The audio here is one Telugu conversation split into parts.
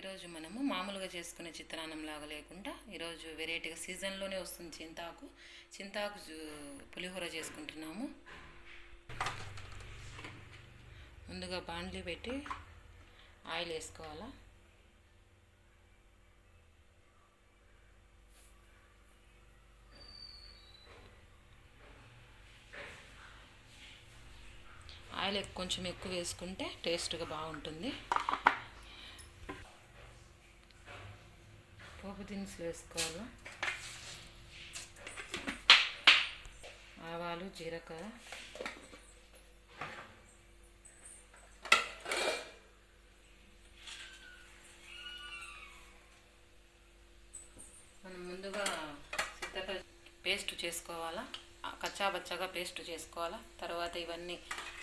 ఈరోజు మనము మామూలుగా చేసుకునే చిత్రాన్నం లాగా లేకుండా ఈరోజు వెరైటీగా సీజన్లోనే వస్తుంది చింతాకు. చింతాకు పులిహోర చేసుకుంటున్నాము. ముందుగా బాండ్లీ పెట్టి ఆయిల్ వేసుకోవాలా? ఆయిల్ కొంచెం ఎక్కువ వేసుకుంటే టేస్ట్గా బాగుంటుంది. పోపు దినుసులు వేసుకోవాలి ఆవాలు జీలకర్ర. మనం ముందుగా సిద్ధపరి పేస్ట్ చేసుకోవాలా? కచ్చాబచ్చాగా పేస్ట్ చేసుకోవాలా? తర్వాత ఇవన్నీ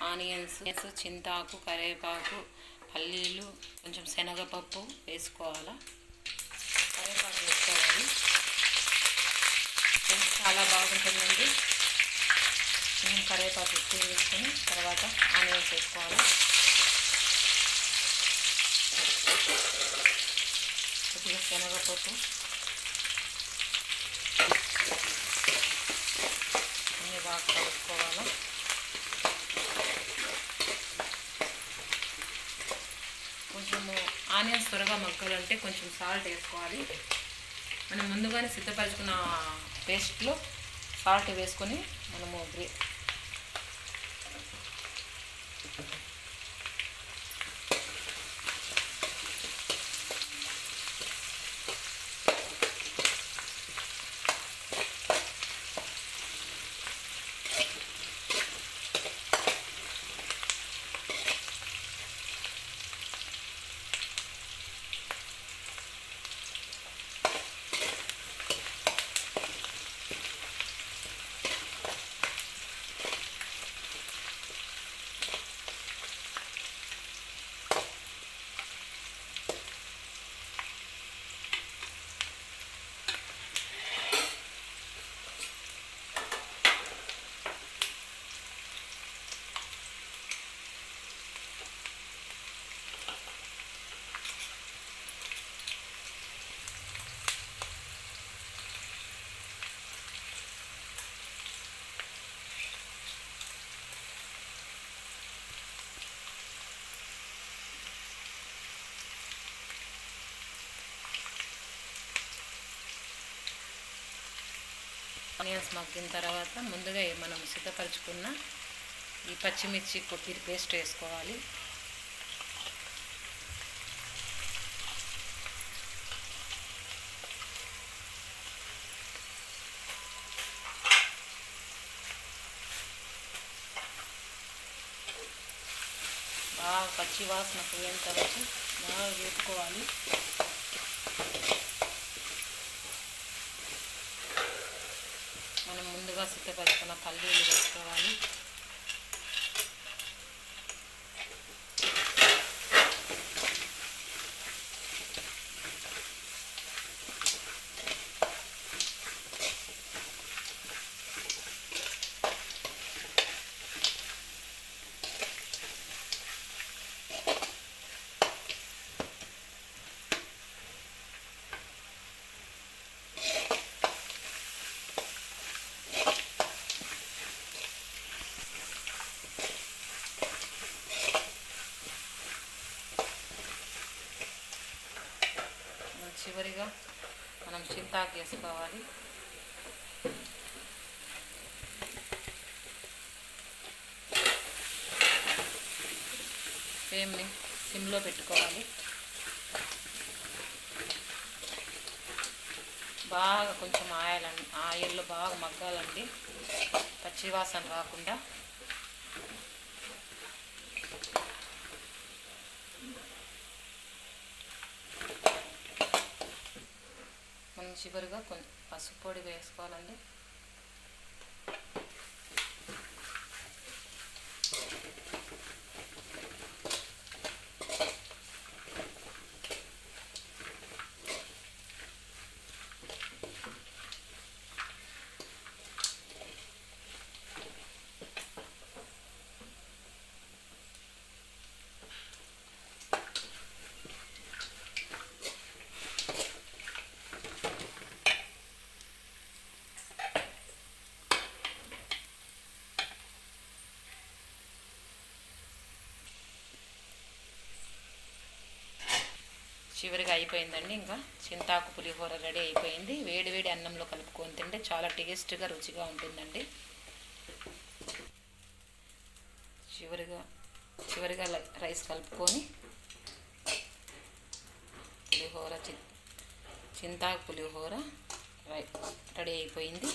ఆనియన్స్ చింతాకు కరివేపాకు పల్లీలు కొంచెం శనగపప్పు వేసుకోవాలా? కరివేపాకు వేసుకోవాలి. చాలా బాగుంటుందండి. మేము కరివేపాకు ఎక్కువ వేసుకొని తర్వాత ఆనియన్స్ వేసుకోవాలి. కొద్దిగా శనగపప్పు. అన్నీ బాగా కలుపుకోవాలి. ఆనియన్స్ త్వరగా మగ్గాలంటే కొంచెం సాల్ట్ వేసుకోవాలి. మనం ముందుగానే సిద్ధపరచుకున్న పేస్ట్లో సాల్ట్ వేసుకొని మనము ఆనియన్స్ మగ్గిన తర్వాత ముందుగా మనం సిద్ధపరచుకున్న ఈ పచ్చిమిర్చి కొబ్బరి పేస్ట్ వేసుకోవాలి. బాగా పచ్చి వాసన పోయేంత వరకు బాగా వేపుకోవాలి మనం ముందుగా సిద్ధపరచుకున్న పల్లీలు వేసుకోవాలి. చివరిగా మనం చింతాకు వేసుకోవాలి. ఫ్లేమ్ని సిమ్లో పెట్టుకోవాలి. బాగా కొంచెం ఆయిల్ ఆయిల్లో బాగా మగ్గాలండి. పచ్చివాసన రాకుండా. చివరిగా కొంచెం పసుపు పొడి వేసుకోవాలండి. అయిపోయిందండి ఇంకా. చింతాకు పులిహోర రెడీ అయిపోయింది. వేడి వేడి అన్నంలో కలుపుకొని తింటే చాలా టేస్ట్గా రుచిగా ఉంటుందండి. చివరిగా చివరిగా రైస్ కలుపుకొని పులిహోర చి చింతాకు పులిహోర రై రెడీ అయిపోయింది.